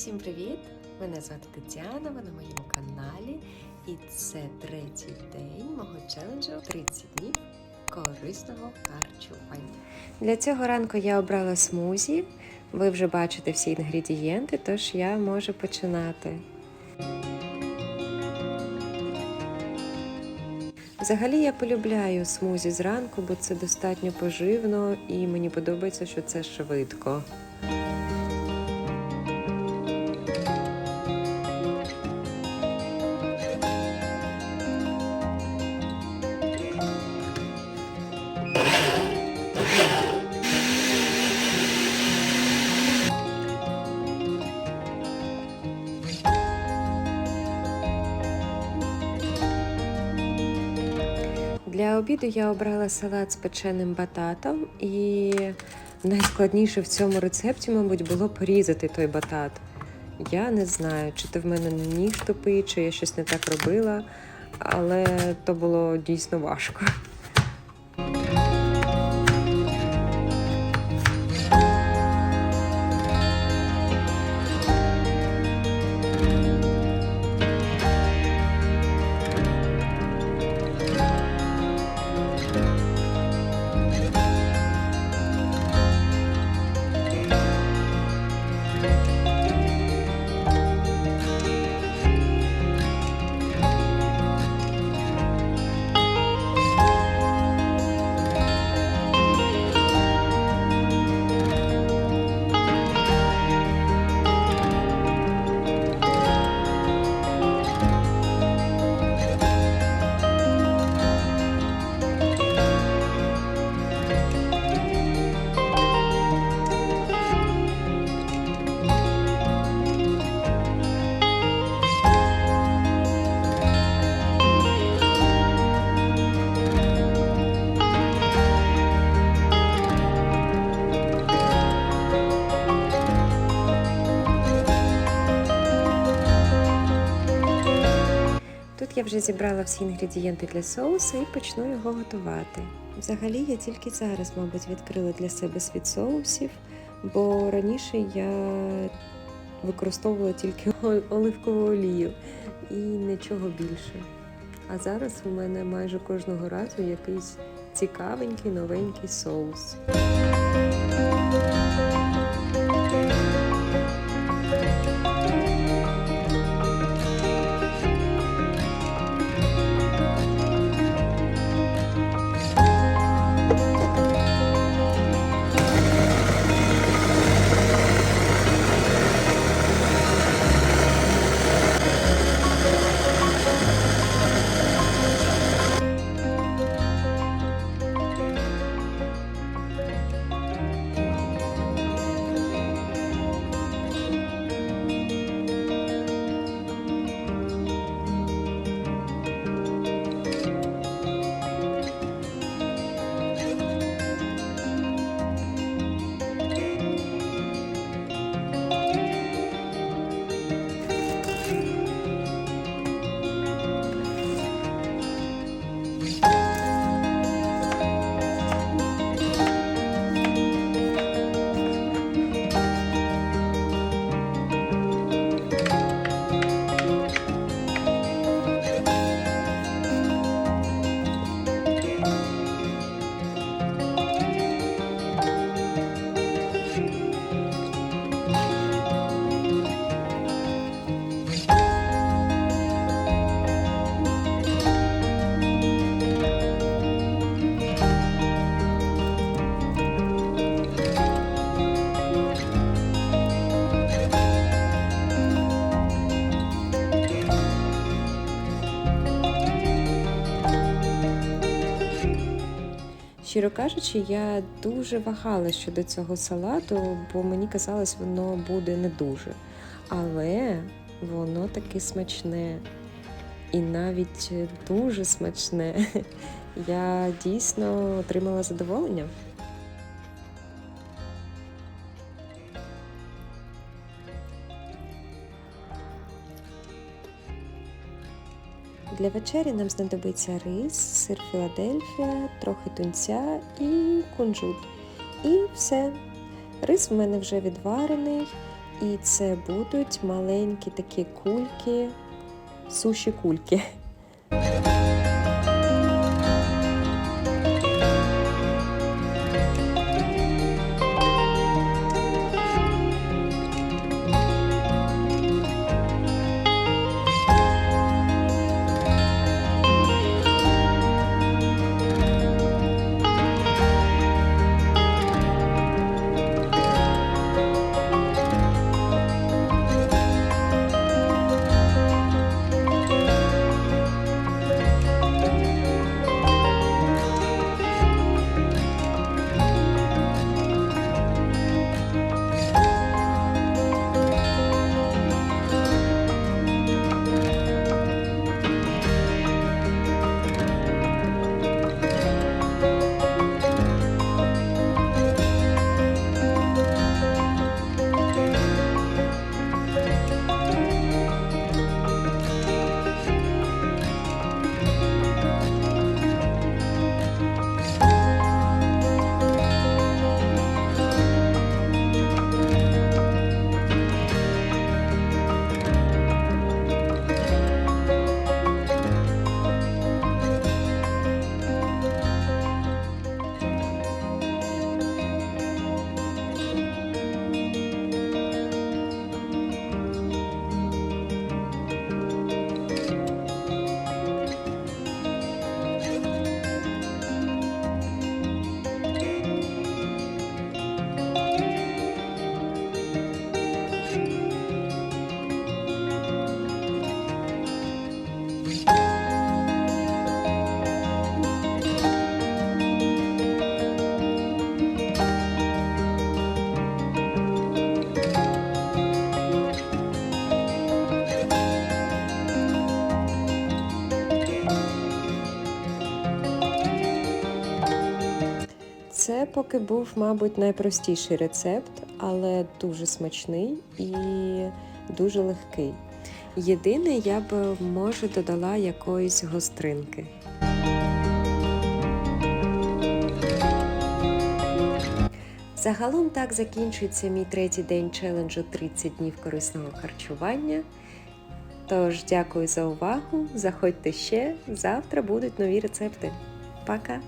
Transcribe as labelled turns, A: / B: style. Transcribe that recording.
A: Всім привіт! Мене звати Тетяна, ви на моєму каналі, і це третій день мого челенджу 30 днів корисного харчування. Для цього ранку я обрала смузі. Ви вже бачите всі інгредієнти, тож я можу починати. Взагалі я полюбляю смузі зранку, бо це достатньо поживно і мені подобається, що це швидко. Обіду я обрала салат з печеним бататом, і найскладніше в цьому рецепті, мабуть, було порізати той батат. Я не знаю, чи то в мене ніж тупий, чи я щось не так робила, але то було дійсно важко. Вже зібрала всі інгредієнти для соусу і почну його готувати. Взагалі я тільки зараз, мабуть, відкрила для себе світ соусів, бо раніше я використовувала тільки оливкову олію і нічого більше. А зараз у мене майже кожного разу якийсь цікавенький новенький соус. Щиро кажучи, я дуже вагалася щодо цього салату, бо мені казалось, воно буде не дуже. Але воно таки смачне. І навіть дуже смачне. Я дійсно отримала задоволення. Для вечері нам знадобиться рис, сир Філадельфія, трохи тунця і кунжут. І все. Рис в мене вже відварений, І це будуть маленькі такі кульки, суші кульки. Поки був, мабуть, найпростіший рецепт, але дуже смачний і дуже легкий. Єдине, я б може додала якоїсь гостринки. Загалом так закінчується мій третій день челенджу 30 днів корисного харчування. Тож дякую за увагу. Заходьте ще. Завтра будуть нові рецепти. Пока!